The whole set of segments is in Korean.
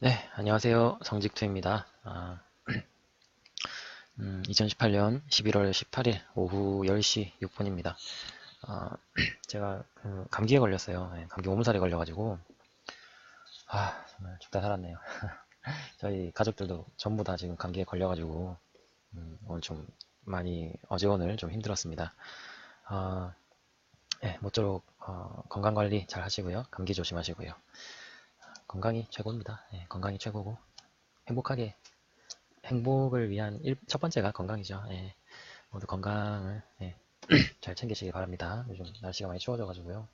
네, 안녕하세요. 성직투입니다. 아, 음, 2018년 11월 18일 오후 10시 6분입니다. 아, 제가 그 감기에 걸렸어요. 네, 감기 오물살에 걸려가지고 아, 정말 죽다 살았네요. 저희 가족들도 전부 다 지금 감기에 걸려가지고 음, 오늘 좀 많이 어제 오늘 좀 힘들었습니다. 아, 네, 모쪼록 어, 건강 관리 잘 하시고요. 감기 조심하시고요. 건강이 최고입니다. 예, 건강이 최고고 행복하게 행복을 위한 일, 첫 번째가 건강이죠. 예, 모두 건강을 예, 잘 챙기시기 바랍니다. 요즘 날씨가 많이 추워져가지고요.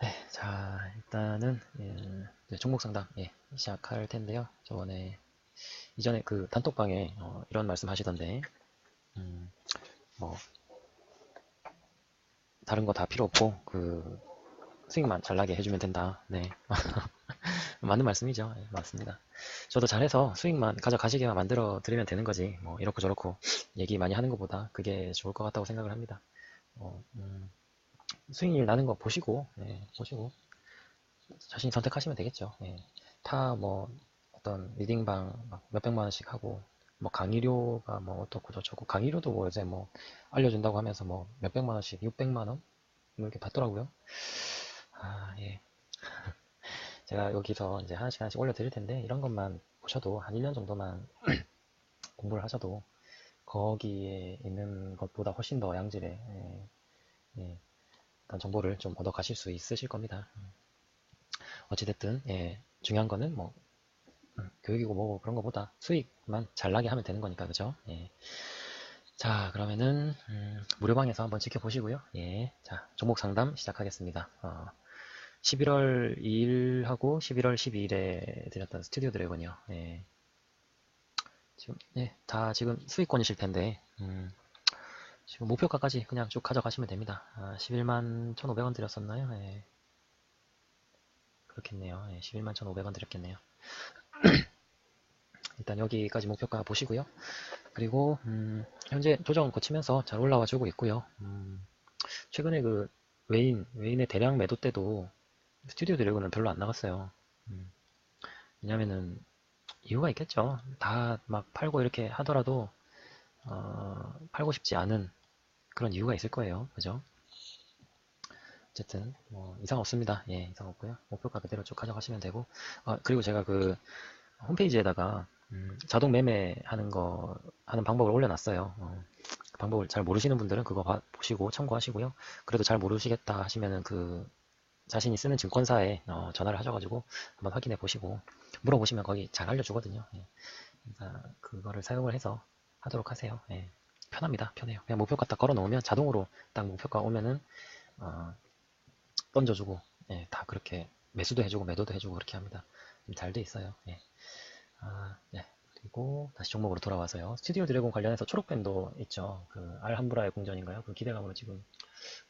네, 자 일단은 예, 종목 상담 예, 시작할 텐데요. 저번에 이전에 그 단톡방에 어, 이런 말씀 하시던데 음, 뭐 다른 거 다 필요 없고 그 수익만 잘 나게 해주면 된다. 네. 맞는 말씀이죠. 네, 맞습니다. 저도 잘해서 수익만 가져가시게만 만들어 드리면 되는 거지. 뭐, 이렇고 저렇고 얘기 많이 하는 것보다 그게 좋을 것 같다고 생각을 합니다. 어, 음, 수익률 나는 거 보시고, 네, 보시고, 자신이 선택하시면 되겠죠. 네. 타, 뭐, 어떤 리딩방 몇백만 원씩 하고, 뭐 강의료가 뭐 어떻고 저쩌고, 강의료도 뭐 요새 뭐 알려준다고 하면서 뭐 몇백만 원씩, 육백만 원? 뭐 이렇게 받더라고요. 아, 예. 제가 여기서 이제 하나씩 하나씩 올려드릴 텐데, 이런 것만 보셔도 한 1년 정도만 공부를 하셔도 거기에 있는 것보다 훨씬 더 양질의, 예, 예, 어떤 정보를 좀 얻어 가실 수 있으실 겁니다. 어찌됐든, 예, 중요한 거는 뭐, 음, 교육이고 뭐고 그런 것보다 수익만 잘 나게 하면 되는 거니까, 그죠? 예. 자, 그러면은, 음, 무료방에서 한번 지켜보시고요. 예. 자, 종목 상담 시작하겠습니다. 어, 11월 2일하고 11월 12일에 드렸던 스튜디오 드래곤이요. 예. 지금, 예, 다 지금 수익권이실 텐데, 음, 지금 목표가까지 그냥 쭉 가져가시면 됩니다. 아, 11만 1,500원 드렸었나요? 예. 그렇겠네요. 예, 11만 1,500원 드렸겠네요. 일단 여기까지 목표가 보시고요. 그리고 음, 현재 조정 거치면서 잘 올라와 주고 있고요. 음, 최근에 그 외인, 외인의 대량 매도 때도 스튜디오 드래곤은 별로 안 나갔어요. 음, 왜냐면은 이유가 있겠죠. 다 막 팔고 이렇게 하더라도 어, 팔고 싶지 않은 그런 이유가 있을 거예요. 그죠? 어쨌든 뭐 이상 없습니다. 예, 이상 없고요. 목표가 그대로 쭉 가져가시면 되고 아, 그리고 제가 그 홈페이지에다가 음, 자동 매매하는 거 하는 방법을 올려놨어요. 어, 그 방법을 잘 모르시는 분들은 그거 봐, 보시고 참고하시고요. 그래도 잘 모르시겠다 하시면은 그 자신이 쓰는 증권사에 어, 전화를 하셔가지고 한번 확인해 보시고 물어보시면 거기 잘 알려주거든요. 예. 그러니까 그거를 사용을 해서 하도록 하세요. 예. 편합니다. 편해요. 그냥 목표가 딱 걸어 놓으면 자동으로 딱 목표가 오면은 어, 던져주고 예, 다 그렇게 매수도 해주고 매도도 해주고 그렇게 합니다. 잘 돼 있어요. 예. 아, 네. 그리고 다시 종목으로 돌아와서요. 스튜디오 드래곤 관련해서 초록밴도 있죠. 그 알함브라의 공전인가요? 그 기대감으로 지금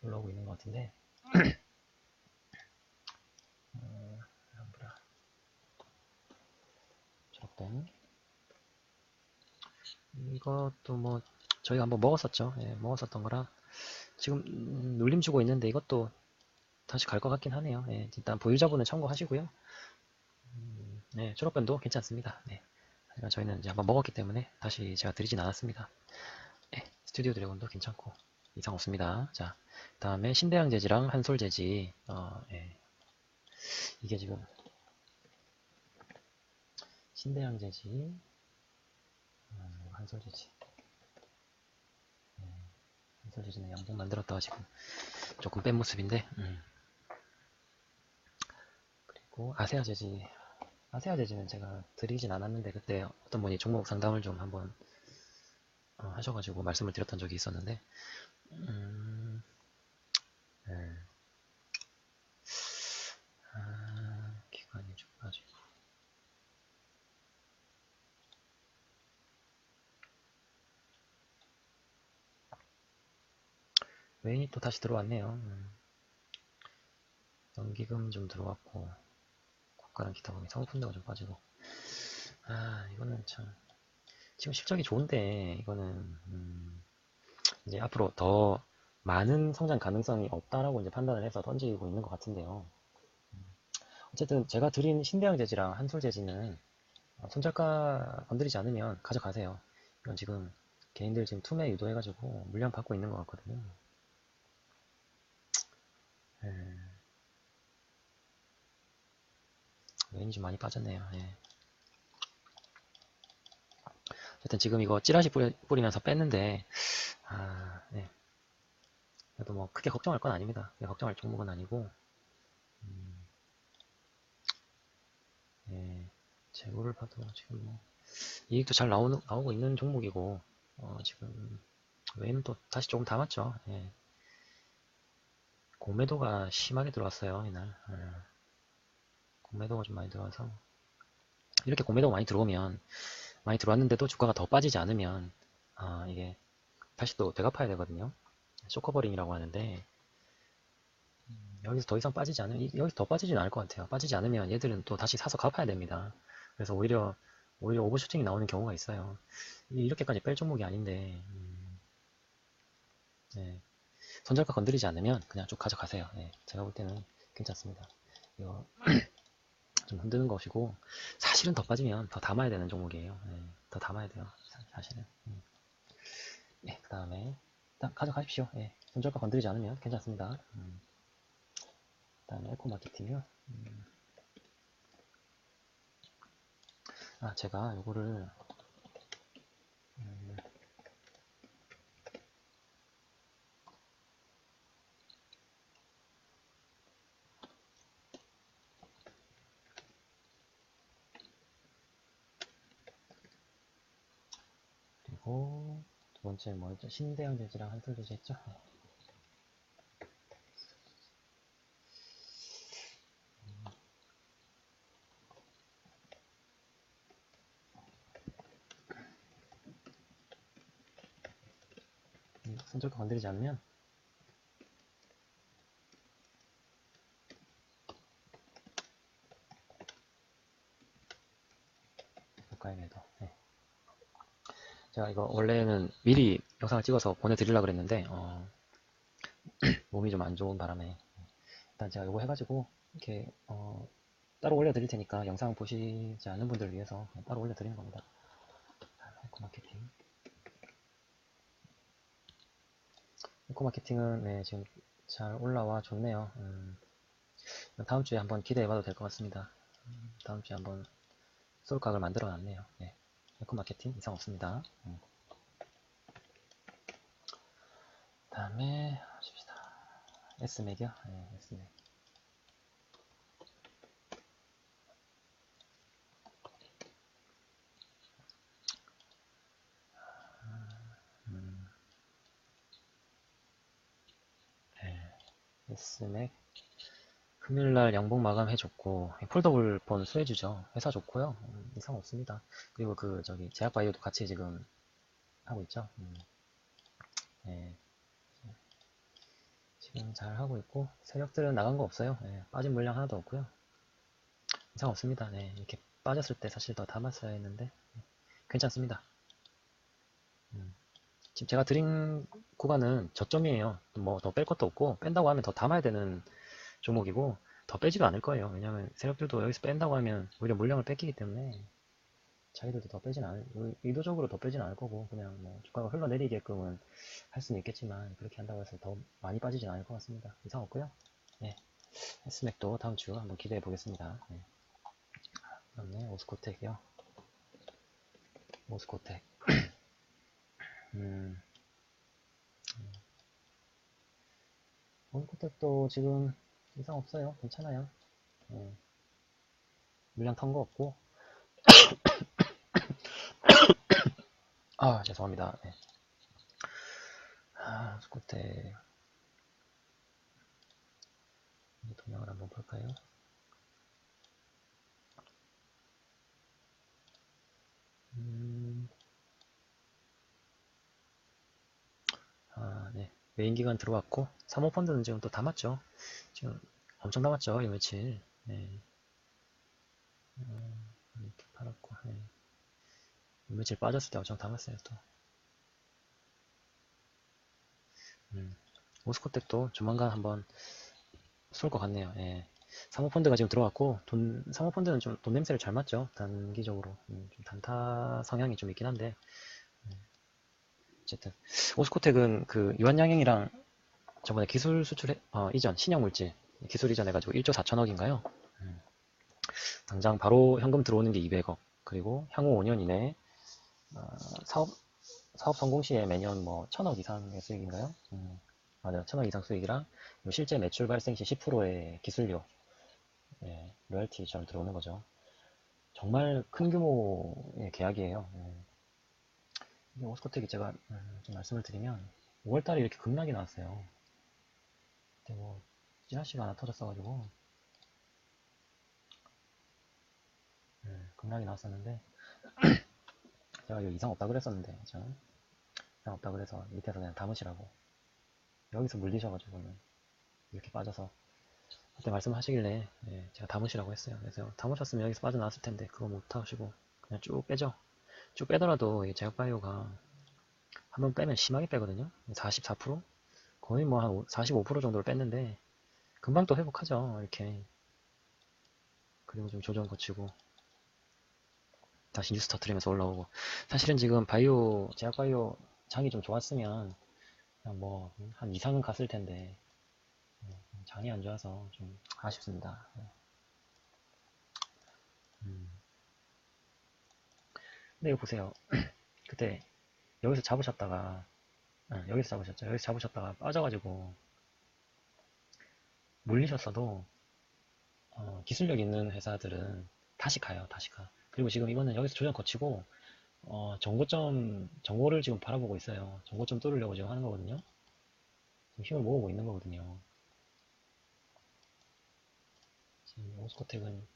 올라오고 있는 것 같은데. 어, 알함브라. 초록밴. 이것도 뭐 저희가 한번 먹었었죠. 예, 먹었었던 거라 지금 음, 눌림 주고 있는데 이것도 다시 갈 것 같긴 하네요. 예, 일단 보유자분은 참고하시고요. 음, 네, 초록변도 괜찮습니다. 네. 하지만 저희는 이제 한번 먹었기 때문에 다시 제가 드리진 않았습니다. 네, 스튜디오 드래곤도 괜찮고 이상 없습니다. 자, 다음에 신대양 재지랑 한솔 재지. 어, 예. 이게 지금 재지, 어, 한솔. 네, 한솔 재지는 양봉 만들었다가 지금 조금 뺀 모습인데. 음. 그리고 아세아 재지 아세아 재지는 제가 드리진 않았는데 그때 어떤 분이 종목 상담을 좀 한번 어, 하셔가지고 말씀을 드렸던 적이 있었는데 음, 네. 아, 기관이 좀 가지고 외인이 또 다시 들어왔네요. 음. 연기금 좀 들어왔고 국가랑 기타 범위 상품대가 좀 빠지고 아 이거는 참 지금 실적이 좋은데 이거는 음, 이제 앞으로 더 많은 성장 가능성이 없다라고 이제 판단을 해서 던지고 있는 것 같은데요. 음, 어쨌든 제가 드린 신대양 재지랑 한솔 재지는 어, 손절가 건드리지 않으면 가져가세요. 이건 지금 개인들 지금 투매 유도해가지고 물량 받고 있는 것 같거든요. 예. 메인이 좀 많이 빠졌네요. 예. 어쨌든 지금 이거 찌라시 뿌리, 뿌리 면서 뺐는데, 아, 네. 그래도 뭐 크게 걱정할 건 아닙니다. 걱정할 종목은 아니고, 음, 예, 재고를 봐도 지금 뭐, 이익도 잘 나오는, 나오고 있는 종목이고, 어, 지금, 외에는 또 다시 조금 담았죠. 예. 공매도가 심하게 들어왔어요, 이날. 예. 공매도가 좀 많이 들어와서. 이렇게 공매도가 많이 들어오면, 많이 들어왔는데도 주가가 더 빠지지 않으면, 아, 이게, 다시 또 되갚아야 되거든요. 쇼커버링이라고 하는데, 음, 여기서 더 이상 빠지지 않으면, 이- 여기서 더 빠지지는 않을 것 같아요. 빠지지 않으면 얘들은 또 다시 사서 갚아야 됩니다. 그래서 오히려, 오히려 오버슈팅이 나오는 경우가 있어요. 이- 이렇게까지 뺄 종목이 아닌데, 음, 네. 손절가 건드리지 않으면 그냥 쭉 가져가세요. 네. 제가 볼 때는 괜찮습니다. 이거 좀 흔드는 것이고, 사실은 더 빠지면 더 담아야 되는 종목이에요. 네. 더 담아야 돼요. 사- 사실은. 음. 예, 그 다음에, 일단 가져가십시오. 예, 손절가 건드리지 않으면 괜찮습니다. 음. 그 다음에 에코 마케팅이요. 음. 아, 제가 요거를, 음, 그리고 두 번째 뭐였죠? 신대양 재지랑 한솔 재지 했죠? 네. 음, 손절가 건드리지 않으면 가까이 매도. 네. 제가 이거 원래는 미리 영상을 찍어서 보내드리려고 그랬는데 어, 몸이 좀 안 좋은 바람에 일단 제가 이거 해가지고 이렇게 어, 따로 올려드릴 테니까 영상 보시지 않은 분들을 위해서 따로 올려드리는 겁니다. 에코 마케팅. 에코 마케팅은 네, 지금 잘 올라와 좋네요. 음, 다음 주에 한번 기대해봐도 될 것 같습니다. 음, 다음 주에 한번 솔각을 만들어 놨네요. 네. 에코 마케팅 이상 없습니다. 음. 다음에 하십시다. S맥이요? 네, S맥. 음. 네, S맥. 금요일날 양봉 마감 해줬고 폴더블 본 수혜주죠. 회사 좋고요. 음, 이상 없습니다. 그리고 그 저기 제약바이오도 같이 지금 하고 있죠. 음. 네. 지금 잘 하고 있고 세력들은 나간 거 없어요. 네, 빠진 물량 하나도 없고요. 이상 없습니다. 네, 이렇게 빠졌을 때 사실 더 담았어야 했는데 네, 괜찮습니다. 음, 지금 제가 드린 구간은 저점이에요. 뭐 더 뺄 것도 없고 뺀다고 하면 더 담아야 되는 종목이고 더 빼지도 않을 거예요. 왜냐하면 세력들도 여기서 뺀다고 하면 오히려 물량을 뺏기기 때문에 자기들도 더 빼진 않을 의도적으로 더 빼진 않을 거고 그냥 뭐 주가가 흘러내리게끔은 할 수는 있겠지만 그렇게 한다고 해서 더 많이 빠지진 않을 것 같습니다. 이상 없고요. 네, 스맥도 다음 주 한번 기대해 보겠습니다. 네. 그다음에 오스코텍이요. 오스코텍. 음, 음. 오스코텍도 지금 이상 없어요. 괜찮아요. 네. 물량 턴거 없고. 아, 죄송합니다. 네. 아, 오스코텍. 동영을 한번 볼까요? 음, 아, 네. 메인 기간 들어왔고, 사모펀드는 지금 또 담았죠. 지금 엄청 담았죠, 이 며칠. 네. 음, 이렇게 팔았고, 네. 이 며칠 빠졌을 때 엄청 담았어요, 또. 음, 오스코텍도 조만간 한번 쏠 것 같네요. 예. 사모펀드가 지금 들어왔고 돈 사모펀드는 좀 돈 냄새를 잘 맡죠 단기적으로 음, 좀 단타 성향이 좀 있긴 한데 음, 어쨌든 오스코텍은 그 유한양행이랑 저번에 기술 수출 어, 이전 신형 물질 기술 이전 해가지고 1조 4천억인가요? 음, 당장 바로 현금 들어오는 게 200억 그리고 향후 5년 이내에 어, 사업 사업 성공 시에 매년 뭐 천억 이상의 수익인가요? 음, 맞아요. 천억 이상 수익이랑 실제 매출 발생 시 10%의 기술료, 예, 로열티처럼 들어오는 거죠. 정말 큰 규모의 계약이에요. 예. 이게 오스코텍이 제가 음, 좀 말씀을 드리면 5월달에 이렇게 급락이 나왔어요. 근데 뭐 찌라시가 하나 터졌어가지고 예, 급락이 나왔었는데 제가 이거 이상 없다 그랬었는데 저는 이상 없다 그래서 밑에서 그냥 담으시라고 여기서 물리셔가지고는 이렇게 빠져서 그때 말씀하시길래 예, 제가 담으시라고 했어요. 그래서 담으셨으면 여기서 빠져나왔을 텐데 그거 못 하시고 그냥 쭉 빼죠. 쭉 빼더라도 이 제약바이오가 한 번 빼면 심하게 빼거든요. 44% 거의 뭐 한 45% 정도를 뺐는데 금방 또 회복하죠. 이렇게 그리고 좀 조정 거치고 다시 뉴스 터트리면서 올라오고 사실은 지금 바이오 제약바이오 장이 좀 좋았으면 뭐한 이상은 갔을 텐데 네, 장이 안 좋아서 좀 아쉽습니다. 네. 음. 근데 이거 보세요. 그때 여기서 잡으셨다가 아, 여기서 잡으셨죠. 여기서 잡으셨다가 빠져가지고 물리셨어도 어, 기술력 있는 회사들은 다시 가요. 다시 가. 그리고 지금 이거는 여기서 조정 거치고 어, 정고점 정보를 지금 바라보고 있어요. 정고점 뚫으려고 지금 하는 거거든요. 지금 힘을 모으고 있는 거거든요. 지금 오스코텍은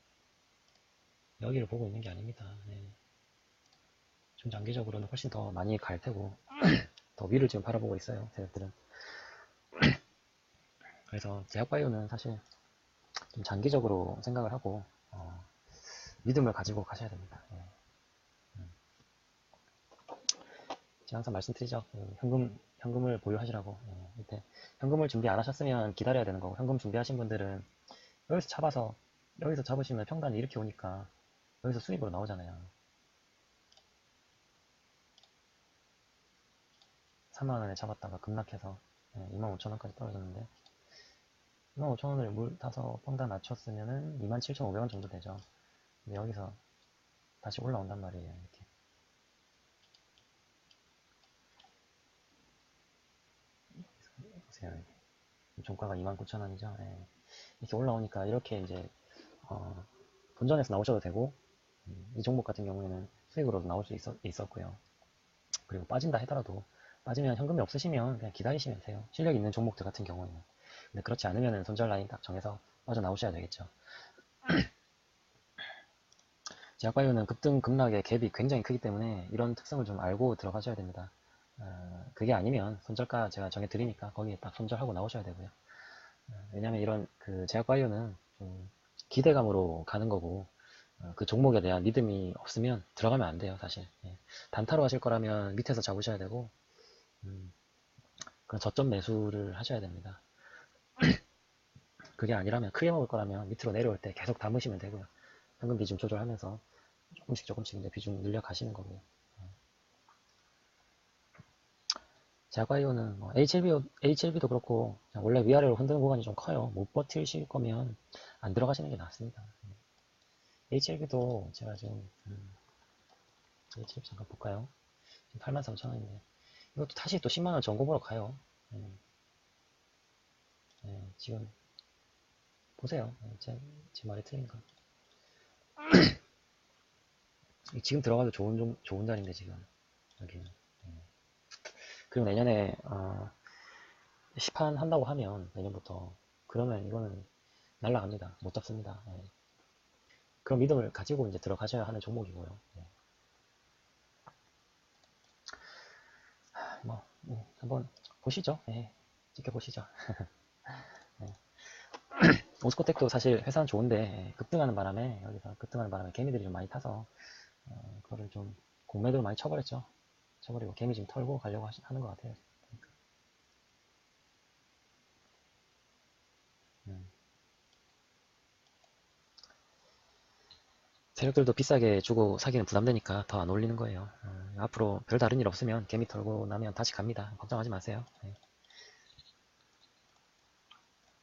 여기를 보고 있는 게 아닙니다. 네. 좀 장기적으로는 훨씬 더 많이 갈 테고 더 위를 지금 바라보고 있어요. 세력들은. 그래서 제약바이오는 사실 좀 장기적으로 생각을 하고 어, 믿음을 가지고 가셔야 됩니다. 네. 제가 항상 말씀드리죠. 그 현금, 현금을 보유하시라고. 어, 밑에 현금을 준비 안 하셨으면 기다려야 되는 거고, 현금 준비하신 분들은 여기서 잡아서, 여기서 잡으시면 평단이 이렇게 오니까 여기서 수익으로 나오잖아요. 3만원에 잡았다가 급락해서 25,000원까지 떨어졌는데 25,000원을 물 타서 평단 낮췄으면은 27,500원 정도 되죠. 근데 여기서 다시 올라온단 말이에요. 이렇게. 보세요. 종가가 29,000원이죠. 예. 이렇게 올라오니까 이렇게 이제 어, 본전에서 나오셔도 되고 음, 이 종목 같은 경우에는 수익으로도 나올 수 있었, 있었고요. 그리고 빠진다 하더라도 빠지면 현금이 없으시면 그냥 기다리시면 돼요. 실력 있는 종목들 같은 경우에는. 근데 그렇지 않으면 손절 라인 딱 정해서 빠져나오셔야 되겠죠. 제약바이오는 급등 급락의 갭이 굉장히 크기 때문에 이런 특성을 좀 알고 들어가셔야 됩니다. 어, 그게 아니면 손절가 제가 정해드리니까 거기에 딱 손절하고 나오셔야 되고요. 어, 왜냐하면 이런 그 제약바이오는 좀 기대감으로 가는 거고 어, 그 종목에 대한 믿음이 없으면 들어가면 안 돼요 사실 예. 단타로 하실 거라면 밑에서 잡으셔야 되고 음, 그런 저점 매수를 하셔야 됩니다. 그게 아니라면 크게 먹을 거라면 밑으로 내려올 때 계속 담으시면 되고요. 현금 비중 조절하면서 조금씩 조금씩 이제 비중 늘려 가시는 거고요. 자바이오는 뭐 HLB, HLB도 그렇고 원래 위아래로 흔드는 구간이 좀 커요. 못 버티실 거면 안 들어가시는 게 낫습니다. HLB도 제가 지금 음, HLB 잠깐 볼까요? 지금 83,000원인데 이것도 다시 또 10만원 전고보러 가요. 음. 네, 지금 보세요. 제, 제 말이 틀린가? 지금 들어가도 좋은 좀 좋은 자리인데 지금 여기는. 그리고 내년에 어, 시판 한다고 하면 내년부터 그러면 이거는 날라갑니다. 못 잡습니다. 네. 그런 믿음을 가지고 이제 들어가셔야 하는 종목이고요. 뭐 네, 한번 보시죠. 네, 지켜보시죠. 네. 오스코텍도 사실 회사는 좋은데 급등하는 바람에 여기서 급등하는 바람에 개미들이 좀 많이 타서 어, 그거를 좀 공매도를 많이 쳐버렸죠. 쳐버리고 개미 좀 털고 가려고 하시, 하는 것 같아요. 그러니까. 음. 세력들도 비싸게 주고 사기는 부담되니까 더 안 올리는 거예요. 어, 앞으로 별 다른 일 없으면 개미 털고 나면 다시 갑니다. 걱정하지 마세요. 네.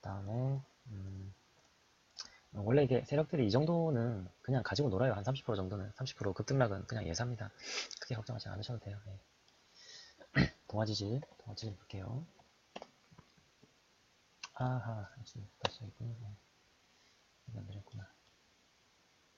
다음에 음, 원래 이게 세력들이 이 정도는 그냥 가지고 놀아요. 한 30% 정도는 30% 급등락은 그냥 예사입니다. 크게 걱정하지 않으셔도 돼요. 네. 동아지질 동아지질 볼게요. 아하. 다시 있군요. 네. 이건 드렸구나.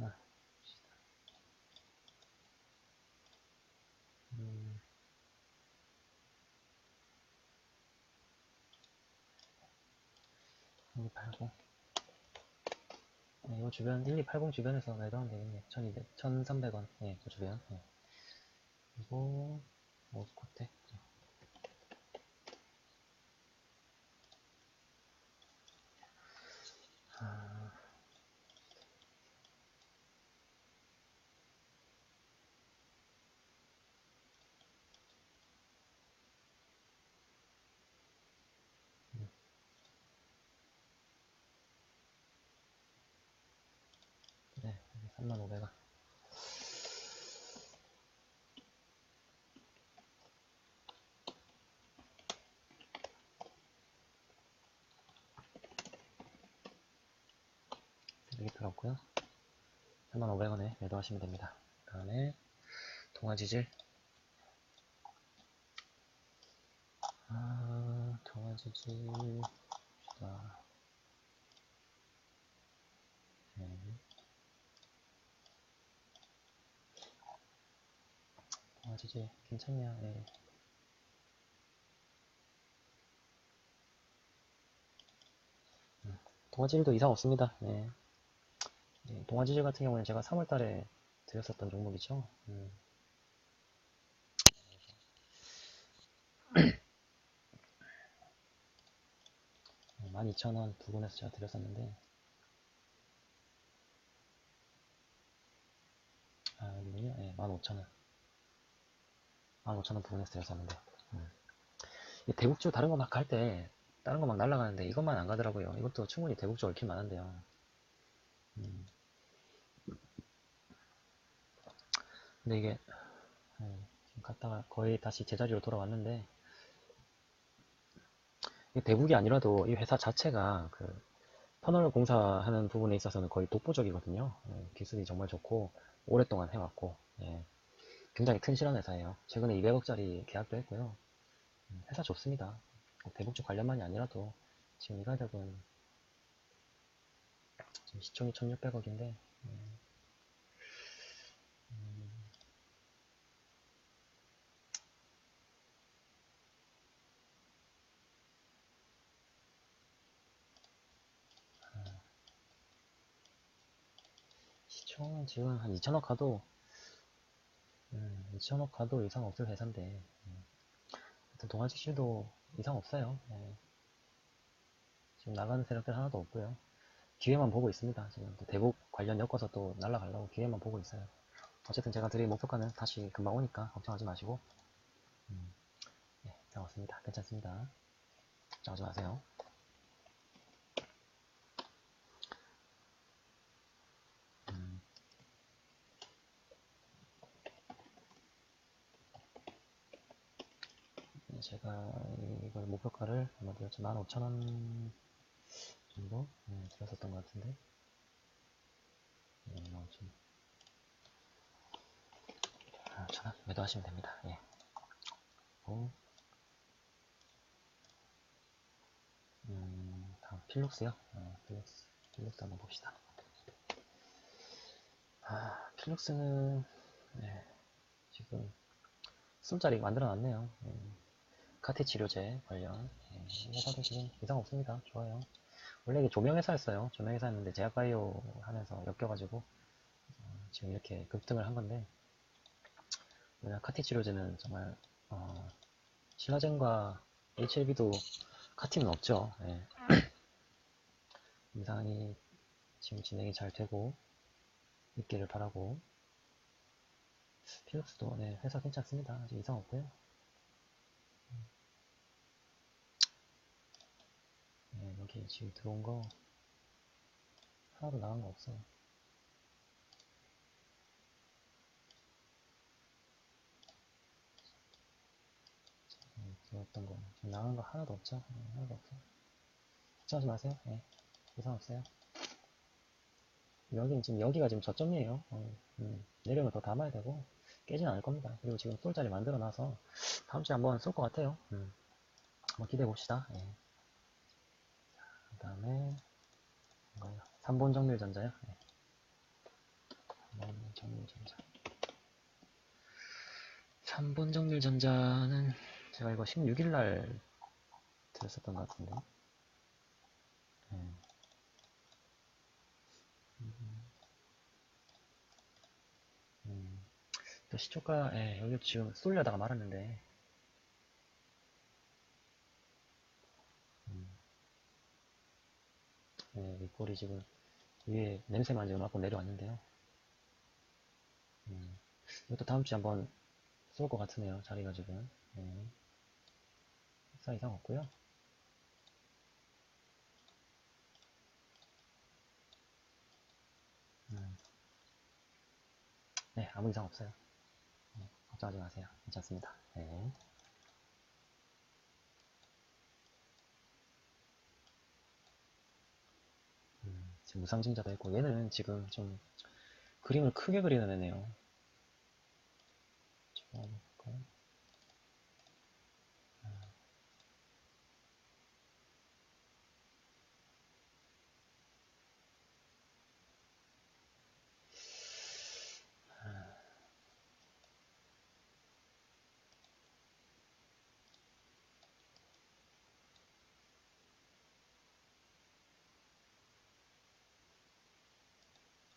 아, 봅시다. 음. 이 팔고. 네, 이 주변 1280 주변에서 매도하면 되겠네. 1200, 1300원. 네, 그 주변. 네. 그리고 모스코텍. 아, 네, 3500원. 이렇게 들어갔고요. 3500원에 매도하시면 됩니다. 그 다음에 동아지질 아 동아지질 봅시다. 네. 동 아지질 괜찮냐? 네. 음, 동아지질도 이상 없습니다. 네. 네, 동아지질 같은 경우는 제가 3월달에 드렸었던 종목이죠. 음. 12,000원 부근에서 제가 드렸었는데 아 여기군요. 네, 15,000원 15,000원 부근에서 드렸었는데 음. 이 대국주 다른 거 막 갈 때 다른 거 막 날아가는데 이것만 안 가더라고요. 이것도 충분히 대국주 얽힐 만한데요. 음. 근데 이게 네, 지금 갔다가 거의 다시 제자리로 돌아왔는데 대북이 아니라도 이 회사 자체가 그 터널 공사하는 부분에 있어서는 거의 독보적이거든요. 예, 기술이 정말 좋고 오랫동안 해왔고 예, 굉장히 튼실한 회사예요. 최근에 200억짜리 계약도 했고요. 음, 회사 좋습니다. 대북주 관련만이 아니라도 지금 이 가격은 지금 시총이 1600억인데 시총은 지금 한 2천억 가도 음, 2천억 가도 이상 없을 회사인데 음. 하여튼 동아직실도 이상 없어요. 예. 지금 나가는 세력들 하나도 없고요. 기회만 보고 있습니다. 지금 또 대북 관련 엮어서 또 날라가려고 기회만 보고 있어요. 어쨌든 제가 드릴 목표가는 다시 금방 오니까 걱정하지 마시고 음, 네, 잘 왔습니다. 괜찮습니다. 걱정하지 마세요. 제가 이걸 목표가를 아마 드렸죠. 15,000원 정도 네, 드렸었던 것 같은데 네, 15,000원 아, 천원 매도하시면 됩니다. 예. 오. 음, 다음 필룩스요. 어, 필룩스, 필룩스 한번 봅시다. 아, 필룩스는 네, 지금 술자리 만들어놨네요. 음, 카티 치료제 관련 네, 회사도 지금 이상 없습니다. 좋아요. 원래 이게 조명회사였어요. 조명회사였는데 제약바이오 하면서 엮여가지고 어, 지금 이렇게 급등을 한 건데 뭐냐 카티 치료제는 정말 어, 신라젠과 HLB도 카티는 없죠. 예. 임상이 지금 진행이 잘 되고 있기를 바라고 필록스도 네, 회사 괜찮습니다. 아직 이상 없고요. 네, 여기 지금 들어온 거 하나도 나간 거 없어요. 네, 들어왔던 거 지금 나간 거 하나도 없죠? 네, 하나도 없어요. 걱정하지 마세요. 네, 이상 없어요. 여기는 지금 여기가 지금 저점이에요. 어, 음, 내려오면 더 담아야 되고 깨지는 않을 겁니다. 그리고 지금 쏠 자리 만들어 놔서 다음 주에 한번 쏠 것 같아요. 음, 한번 기대해 봅시다. 예. 그 다음에 뭔가요? 3본 정밀전자요. 예. 3본 정밀전자. 3본 정밀전자는 제가 이거 16일 날 드렸었던 것 같은데. 예. 음, 또 시초가, 예, 여기 지금 쏠려다가 말았는데, 예, 이 꼴이 지금 위에 냄새만 지금 맡고 내려왔는데요. 음, 이것도 다음 주에 한번 쏠 것 같으네요, 자리가 지금. 예, 식사 이상 없고요. 음, 네, 아무 이상 없어요. 네, 걱정하지 마세요. 괜찮습니다. 네. 음, 지금 무상증자도 있고 얘는 지금 좀 그림을 크게 그리는 애네요. 좀 볼까요?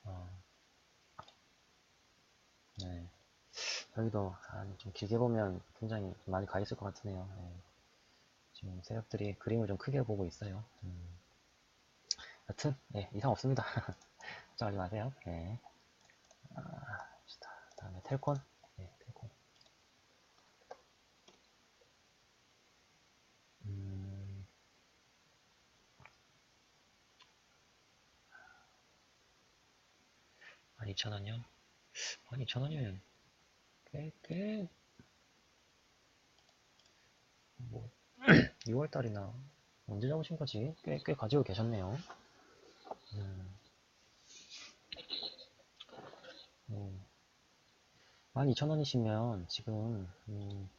어, 네. 여기도 한좀 길게 보면 굉장히 좀 많이 가 있을 것 같으네요. 네. 지금 세력들이 그림을 좀 크게 보고 있어요. 음. 여튼 예, 이상 없습니다. 걱정하지 마세요. 예. 아. 다음에 텔콘. 예, 텔콘. 음, 12,000원이요? 12,000원이면 꽤, 꽤, 뭐, 6월달이나 언제 잡으신 거지? 꽤, 꽤 가지고 계셨네요. 음, 음. 12,000원이시면 지금, 음,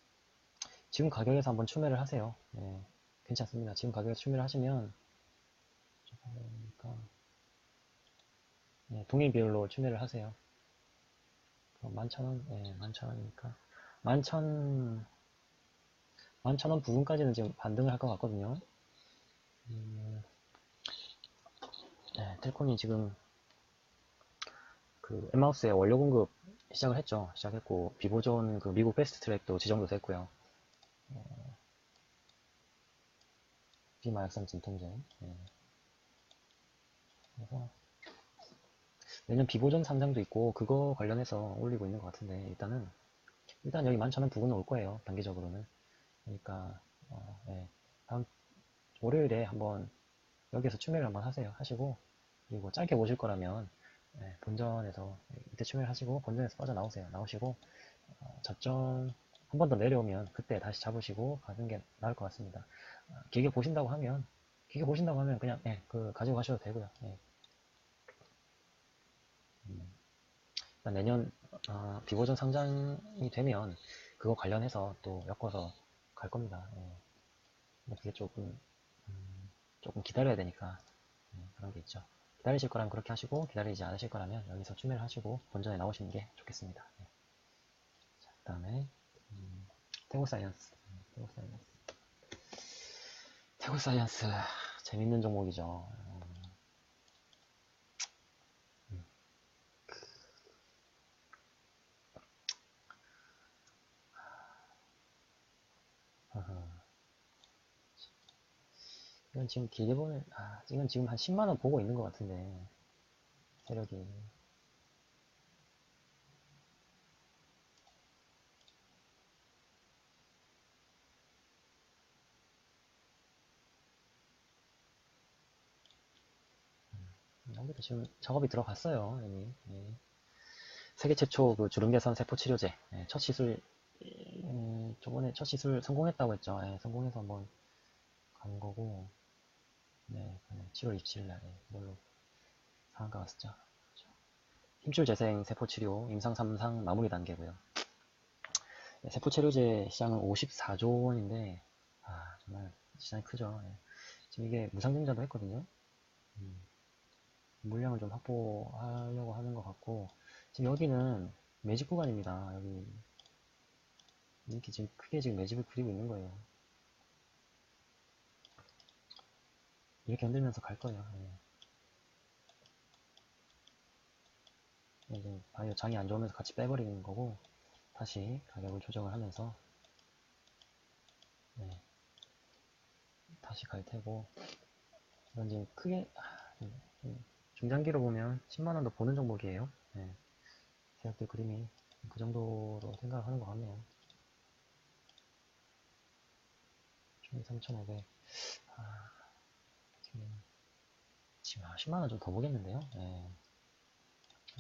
지금 가격에서 한번 추매를 하세요. 네, 괜찮습니다. 지금 가격에서 추매를 하시면, 그러니까, 네, 동일 비율로 추매를 하세요. 11,000원, 네, 11,000원이니까. 11,000, 11,000원 부분까지는 지금 반등을 할 것 같거든요. 음, 네, 텔콘이 지금 그 엠마우스의 원료 공급 시작을 했죠. 시작했고 비보존 그 미국 패스트 트랙도 지정도 됐고요. 어, 비마약산 진통제. 네. 그래서 내년 비보존 상장도 있고 그거 관련해서 올리고 있는 것 같은데 일단은 일단 여기 11,000원 부근은 올 거예요. 단기적으로는. 그러니까 어, 네. 다음 월요일에 한번 여기서 추매를 한번 하세요. 하시고 그리고 짧게 보실 거라면 네, 본전에서 이때 추매를 하시고 본전에서 빠져나오세요. 나오시고 어, 저점 한 번 더 내려오면 그때 다시 잡으시고 가는 게 나을 것 같습니다. 어, 길게 보신다고 하면 길게 보신다고 하면 그냥 네, 그 가지고 가셔도 되고요. 네. 음, 일단 내년 어, 비보전 상장이 되면 그거 관련해서 또 엮어서 갈 겁니다. 예. 그게 조금 음, 조금 기다려야 되니까 예, 그런 게 있죠. 기다리실 거라면 그렇게 하시고 기다리지 않으실 거라면 여기서 추매를 하시고 본전에 나오시는 게 좋겠습니다. 예. 자, 그 다음에 음, 태고 사이언스 음, 태고 사이언스 태고 사이언스 재밌는 종목이죠. 이건 지금 길게 보면, 아, 이건 지금 한 10만원 보고 있는 것 같은데, 세력이. 음, 여기도 지금 작업이 들어갔어요 이미. 예. 세계 최초 그 주름 개선 세포 치료제. 예, 첫 시술 음, 저번에 첫 시술 성공했다고 했죠. 예, 성공해서 한번 간 거고 네, 네 7월 27일 날 예, 이걸로 상한가 왔었죠? 그렇죠. 힘줄 재생 세포 치료 임상 3상 마무리 단계고요. 예, 세포 치료제 시장은 54조 원인데 아 정말 시장이 크죠. 예. 지금 이게 무상증자도 했거든요. 음, 물량을 좀 확보하려고 하는 것 같고 지금 여기는 매집 구간입니다. 여기 이렇게 지금 크게 지금 매집을 그리고 있는 거예요 이렇게 흔들면서 갈 거예요 예. 이제 바이오 장이 안 좋으면서 같이 빼버리는 거고 다시 가격을 조정을 하면서 네. 다시 갈 테고 이건 지금 크게 아, 좀- 좀 중장기로 보면 10만원도 보는 종목이에요 네. 제약들 그림이 그 정도로 생각을 하는 것 같네요 총 3,500 아, 지금 지금 10만원 좀 더 보겠는데요 네.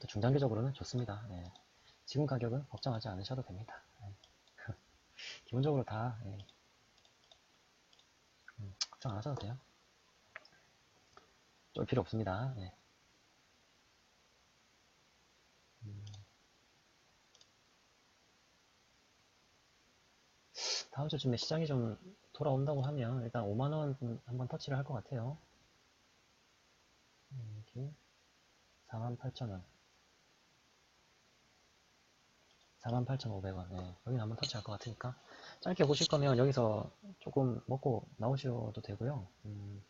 또 중장기적으로는 좋습니다 네. 지금 가격은 걱정하지 않으셔도 됩니다 네. 기본적으로 다 예. 음, 걱정 안 하셔도 돼요 쫄 필요 없습니다 네. 음. 다음 주쯤에 시장이 좀 돌아온다고 하면 일단 5만원 한번 터치를 할 것 같아요. 음, 여기 48,000원 48,500원 네, 여기는 한번 터치할 것 같으니까 짧게 보실 거면 여기서 조금 먹고 나오셔도 되고요. 음,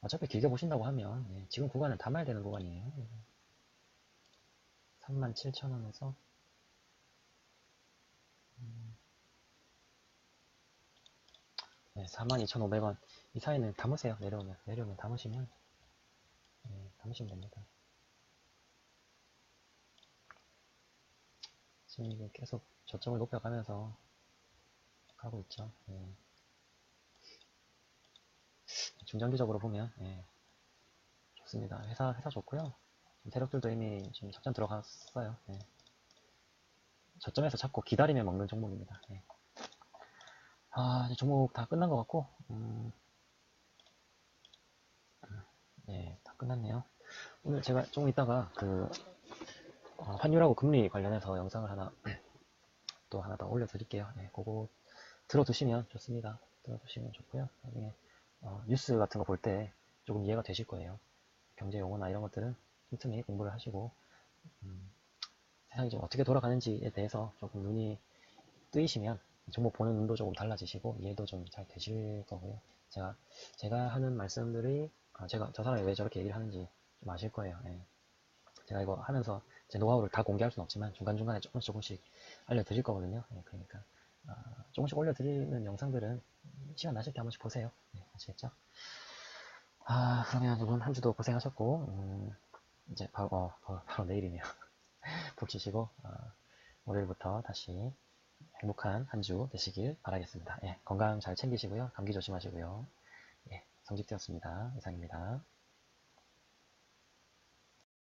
어차피 길게 보신다고 하면 예, 지금 구간은 담아야 되는 구간이에요. 37,000원에서 네, 42,500원. 이 사이는 담으세요. 내려오면. 내려오면 담으시면, 네, 담으시면 됩니다. 지금 이게 계속 저점을 높여가면서 가고 있죠. 네. 중장기적으로 보면, 예, 좋습니다. 회사, 회사 좋고요. 세력들도 이미 지금 작전 들어갔어요. 예. 저점에서 잡고 기다리면 먹는 종목입니다. 예. 아, 이제 종목 다 끝난 것 같고, 음, 네, 다 끝났네요. 오늘 제가 조금 이따가 그, 어, 환율하고 금리 관련해서 영상을 하나, 또 하나 더 올려드릴게요. 네, 그거 들어두시면 좋습니다. 들어두시면 좋고요. 나중에, 어, 뉴스 같은 거 볼 때 조금 이해가 되실 거예요. 경제 용어나 이런 것들은 틈틈이 공부를 하시고, 음, 세상이 좀 어떻게 돌아가는지에 대해서 조금 눈이 뜨이시면 종목 보는 눈도 조금 달라지시고 이해도 좀 잘 되실 거고요. 제가 제가 하는 말씀들이 아, 제가 저 사람이 왜 저렇게 얘기를 하는지 좀 아실 거예요. 예. 제가 이거 하면서 제 노하우를 다 공개할 수는 없지만 중간중간에 조금씩 조금씩 알려드릴 거거든요. 예, 그러니까 아, 조금씩 올려드리는 영상들은 시간 나실 때 한 번씩 보세요. 네, 아시겠죠? 아 그러면 이번 한 주도 고생하셨고 음, 이제 바로 어, 바로, 바로 내일이네요. 푹 쉬시고 아, 월요일부터 다시 행복한 한 주 되시길 바라겠습니다. 예, 건강 잘 챙기시고요. 감기 조심하시고요. 예, 성직되었습니다. 이상입니다.